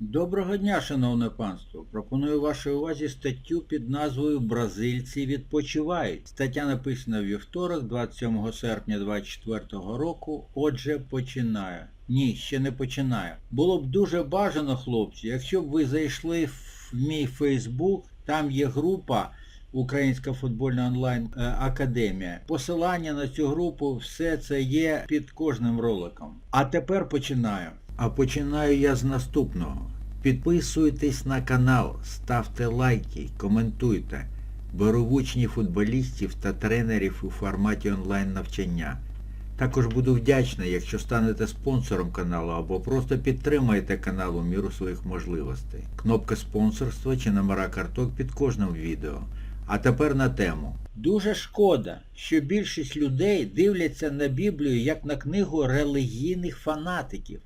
Доброго дня, шановне панство. Пропоную вашій увазі статтю під назвою Бразильці відпочивають. Стаття написана вівторок, 27 серпня 2024 року. Отже, починаю. Ні, ще не починаю. Було б дуже бажано, хлопці, якщо б ви зайшли в мій Фейсбук, там є група Українська футбольна онлайн е, академія. Посилання на цю групу, все це є під кожним роликом. А тепер починаю. А починаю я з наступного. Підписуйтесь на канал, ставте лайки, коментуйте. Беру учні футболістів та тренерів у форматі онлайн навчання. Також буду вдячний, якщо станете спонсором каналу або просто підтримаєте канал у міру своїх можливостей. Кнопка спонсорства чи номера карток під кожним відео. А тепер на тему. Дуже шкода, що більшість людей дивляться на Біблію як на книгу релігійних фанатиків.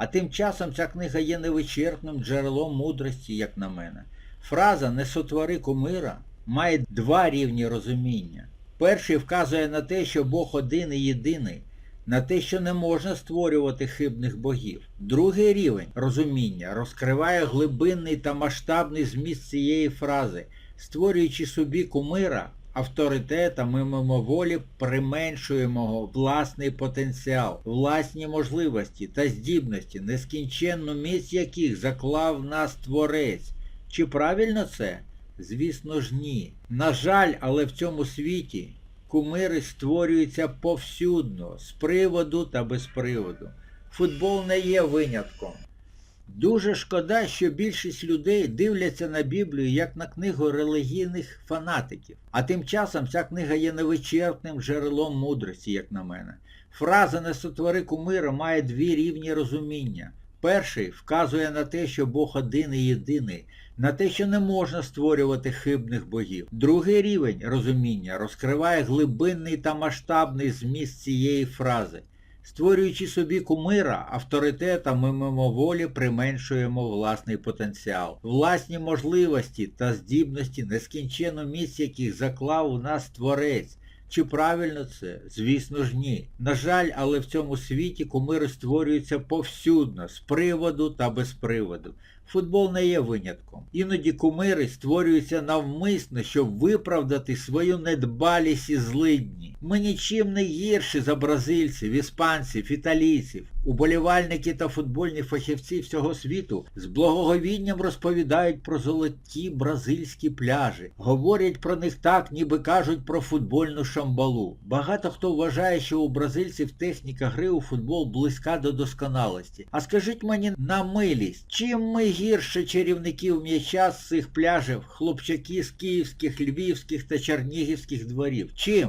А тим часом ця книга є невичерпним джерелом мудрості, як на мене. Фраза «не сотвори кумира» має два рівні розуміння. Перший вказує на те, що Бог один і єдиний, на те, що не можна створювати хибних богів. Другий рівень розуміння розкриває глибинний та масштабний зміст цієї фрази, створюючи собі кумира, авторитета, ми мимоволі применшуємо власний потенціал, власні можливості та здібності, нескінченну міць яких заклав нас Творець. Чи правильно це? Звісно ж ні. На жаль, але в цьому світі кумири створюються повсюдно, з приводу та без приводу. Футбол не є винятком. Дуже шкода, що більшість людей дивляться на Біблію як на книгу релігійних фанатиків. А тим часом ця книга є невичерпним джерелом мудрості, як на мене. Фраза «не сотвори кумира» має дві рівні розуміння. Перший вказує на те, що Бог один і єдиний, на те, що не можна створювати хибних богів. Другий рівень розуміння розкриває глибинний та масштабний зміст цієї фрази. Створюючи собі кумира, авторитета ми мимоволі применшуємо власний потенціал, власні можливості та здібності, нескінчену міць яких заклав у нас творець. Чи правильно це? Звісно ж ні. На жаль, але в цьому світі кумири створюються повсюдно, з приводу та без приводу. Футбол не є винятком. Іноді кумири створюються навмисно, щоб виправдати свою недбалість і злидні. Ми нічим не гірші за бразильців, іспанців, італійців. Уболівальники та футбольні фахівці всього світу з благоговінням розповідають про золоті бразильські пляжі. Говорять про них так, ніби кажуть про футбольну шамбалу. Багато хто вважає, що у бразильців техніка гри у футбол близька до досконалості. А скажіть мені на милість, чим ми гірше чарівників м'яча з цих пляжів, хлопчаки з київських, львівських та чернігівських дворів? Чим?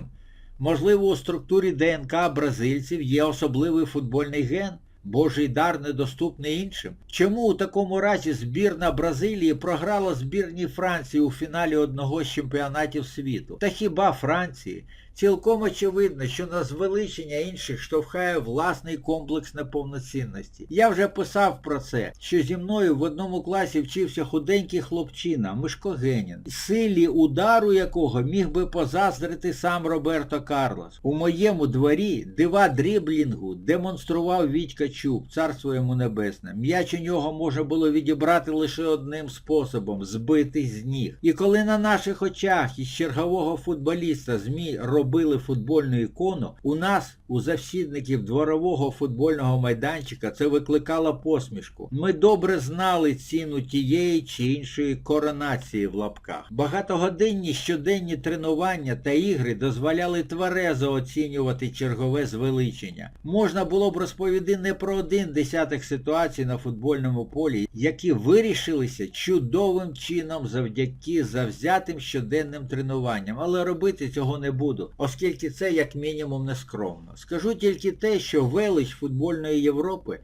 Можливо, у структурі ДНК бразильців є особливий футбольний ген? Божий дар недоступний іншим? Чому у такому разі збірна Бразилії програла збірній Франції у фіналі одного з чемпіонатів світу? Та хіба Франції? Цілком очевидно, що на звеличення інших штовхає власний комплекс неповноцінності. Я вже писав про це, що зі мною в одному класі вчився худенький хлопчина, Мишко Генін, силі удару якого міг би позаздрити сам Роберто Карлос. У моєму дворі дива дріблінгу демонстрував Вітька Чуб, царство йому небесне. М'яч у нього можна було відібрати лише одним способом збити з ніг. І коли на наших очах із чергового футболіста ЗМІ робили футбольну ікону, у нас, у завсідників дворового футбольного майданчика, це викликало посмішку. Ми добре знали ціну тієї чи іншої коронації в лапках. Багатогодинні щоденні тренування та ігри дозволяли тверезо оцінювати чергове звеличення. Можна було б розповісти не про один десяток ситуацій на футбольному полі, які вирішилися чудовим чином завдяки завзятим щоденним тренуванням, але робити цього не буду, оскільки це як мінімум нескромно. Скажу тільки те, що велич футбольної Європи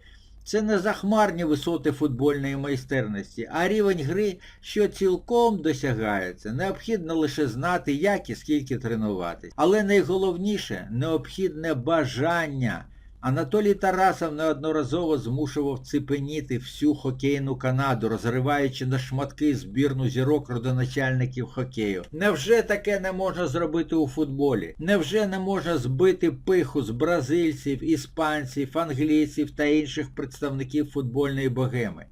це не захмарні висоти футбольної майстерності, а рівень гри, що цілком досягається. Необхідно лише знати, як і скільки тренуватись. Але найголовніше необхідне бажання. Анатолій Тарасов неодноразово змушував ципеніти всю хокейну Канаду, розриваючи на шматки збірну зірок родоначальників хокею. Невже таке не можна зробити у футболі? Невже не можна збити пиху з бразильців, іспанців, англійців та інших представників футбольної богеми?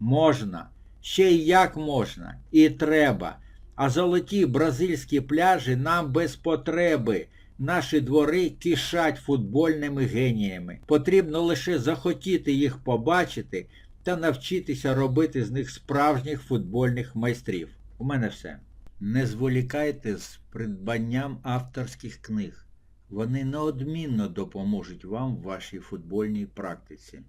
Можна. Ще й як можна. І треба. А золоті бразильські пляжі нам без потреби. Наші двори кишать футбольними геніями. Потрібно лише захотіти їх побачити та навчитися робити з них справжніх футбольних майстрів. У мене все. Не зволікайте з придбанням авторських книг. Вони неодмінно допоможуть вам в вашій футбольній практиці.